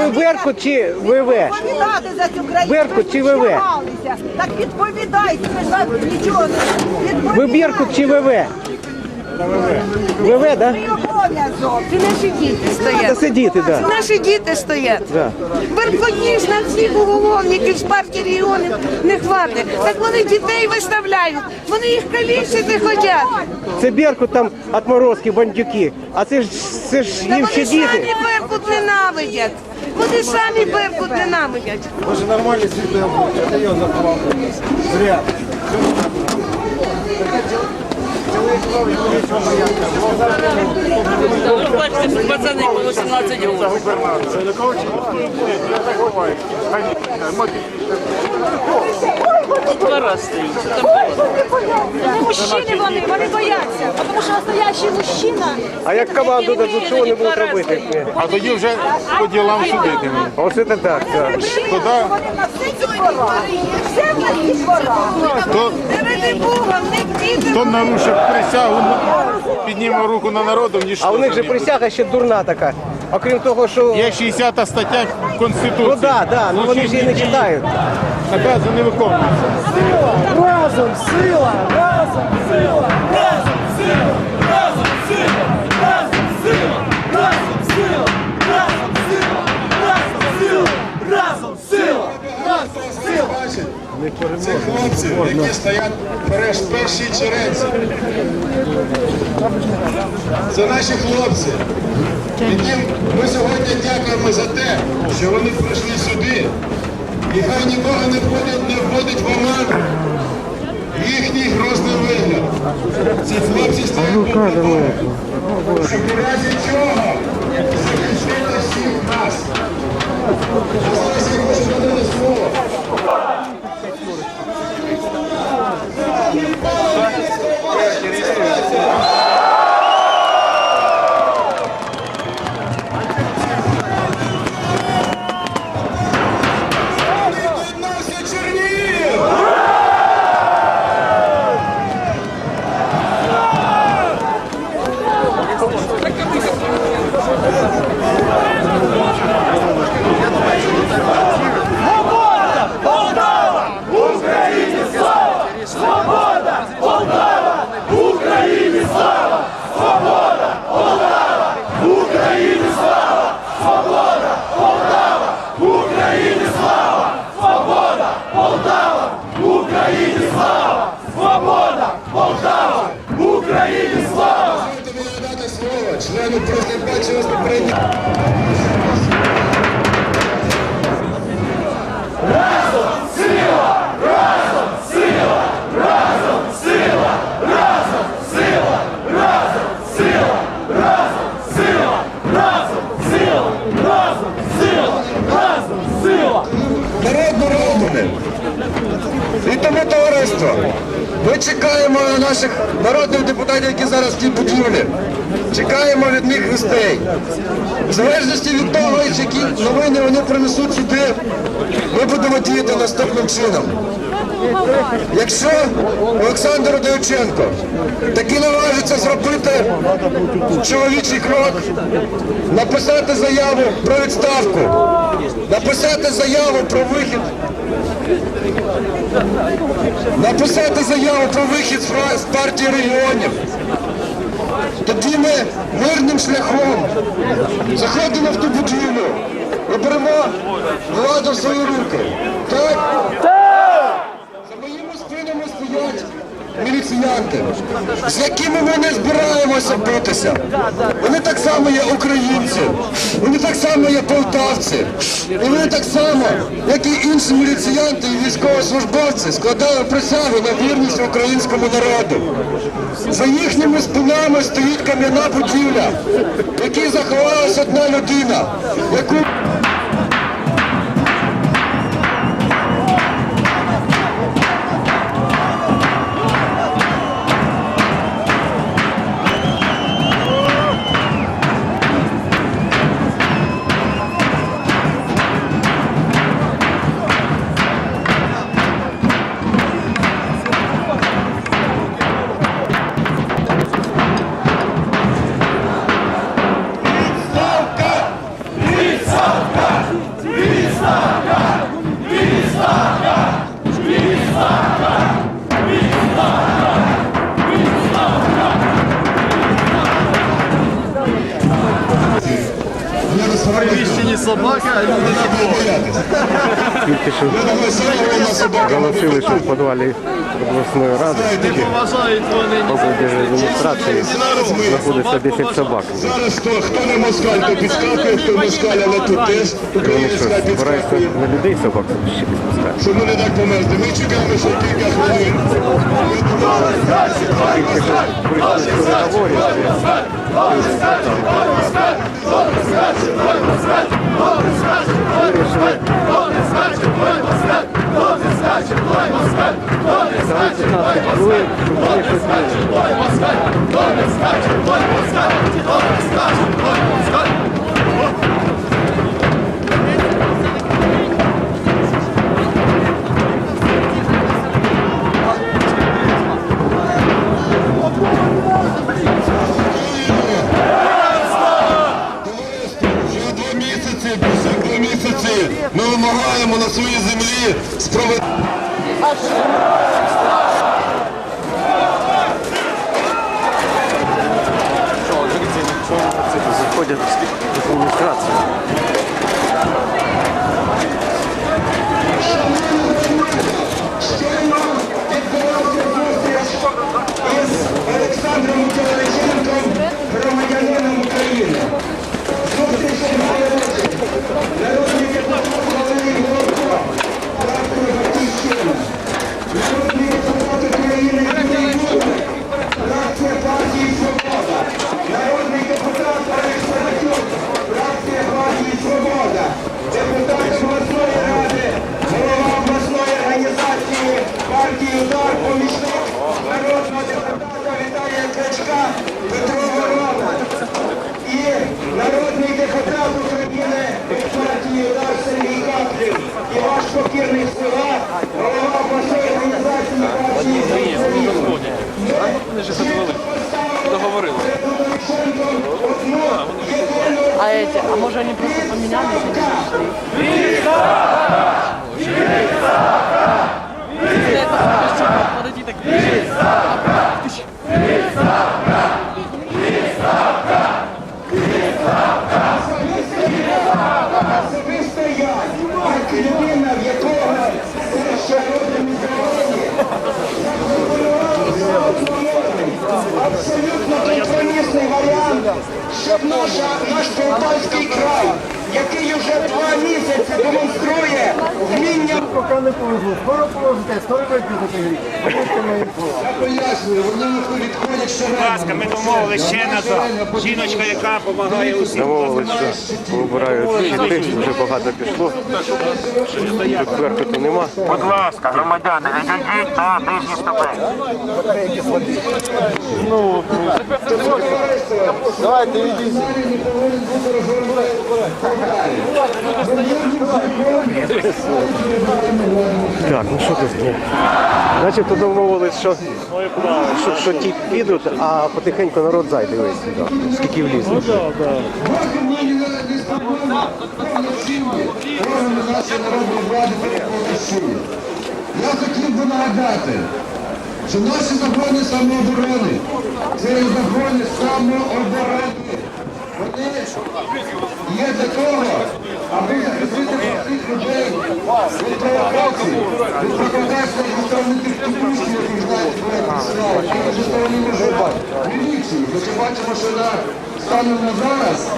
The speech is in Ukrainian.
Ви Беркут чи ВВ? відповідати за цю країну. Беркут чи ВВ? Так відповідайте, ви ж вам нічого не Ви Беркут чи ВВ? ВВ, да? Обов'язок. Це наші діти Та стоять. сидіти, да. Наші діти стоять. Да. Беркутніш на всіх уголовників з партії регіонів не хватить. Так вони дітей виставляють, вони їх калічити хочуть. Це Беркут там отморозки, бандюки. А це ж це ж Та їм ще вони самі діти. Беркут ненавидять. Вони самі бивку динамить. Може нормальні світи обличчя, а його запалав. Зря. Пацани по 18 років. Це Янукович? Я так буваю рази стоїть. Там було? Мужчини вони, вони бояться, тому що настоящий мужчина. А як команду дадуть, що вони будуть робити? А тоді вже по ділам судитимемо. Оце це так, так. Всі. Все в нас ці двора. Не Бога, не діти. хто нарушив присягу, підніме руку на народу, ніж А у них же присяга ще дурна така. Окрім того, що. Є 60 стаття Конституції. Ну да, да, ну вони ж її не читають. Накази не виконуються. Разом сила, разом сила, разом хлопці, які стоять перш в першій череці. Це наші хлопці, яким ми сьогодні дякуємо за те, що вони прийшли сюди. І хай нікого не вводить, не вводить в оману. Їхній грозний вигляд. Ці хлопці стоять перед тобою, щоб у разі чого захистити І тому товариство. Ми чекаємо на наших народних депутатів, які зараз в тій будівлі. Чекаємо від них гостей. В залежності від того, які новини вони принесуть сюди, ми будемо діяти наступним чином. Якщо Олександр Родовиченко таки наважиться зробити чоловічий крок, написати заяву про відставку, написати заяву про вихід написати заяву про вихід з партії регіонів. Тоді ми мирним шляхом заходимо в ту будівлю і беремо владу в свої руки. Так? За моїми спинами стоять міліціянти, з якими ми не збираємося битися. Вони так само є українці, вони так само є полтавці. І вони так само, як і інші міліціянти і військовослужбовці, складали присягу на вірність українському народу. За їхніми спинами стоїть кам'яна будівля, в якій заховалась одна людина, яку собака, а люди на двох. Тільки що оголосили, що в підвалі обласної ради Не поважають вони адміністрації знаходиться 10 собак. Зараз хто, хто не москаль, то підскакує, хто москаль, але тут теж українська що, збираються підскакує. на людей собак ще пускати? Щоб ми не так померзли. Ми чекаємо ще кілька хвилин. Тільки що прийшли переговорів. Вирішили. Дали 15 хвилин, щоб вони щось вирішили. Землі справедливості. Заходять в адміністрацію. І ваш покірний слова, голова вашої організації партії «Соціалізм». Договорили. А эти, а может они просто поменялись? Подойди людина, в якого ще родом абсолютно компромісний варіант, щоб наша, наш Полтавський край, який вже два місяці демонструє вміння Поки не повезло. Скоро положите, скоро вип'єте Я пояснюю, вони відходять ще Будь ласка, ми домовились ще назад. Жіночка, яка допомагає усім. Домовились, що вибирають щити, вже багато пішло. Тут Беркуту нема. Будь ласка, громадяни, відійдіть на нижній ступень. Давайте, йдіть. Так, ну що тут? Начебто домовились, що, що, що ті підуть, а потихеньку народ зайде весь сюди. Скільки нашої народної влади переконують. Я хотів би нагадати, що наші закони самооборони це закони самооборони. Вони є для того, аби захистити простих людей від провокацій, від тих тупушків, які знають коли присилають, і зі сторони міліції. Ми бачимо, що на станом на зараз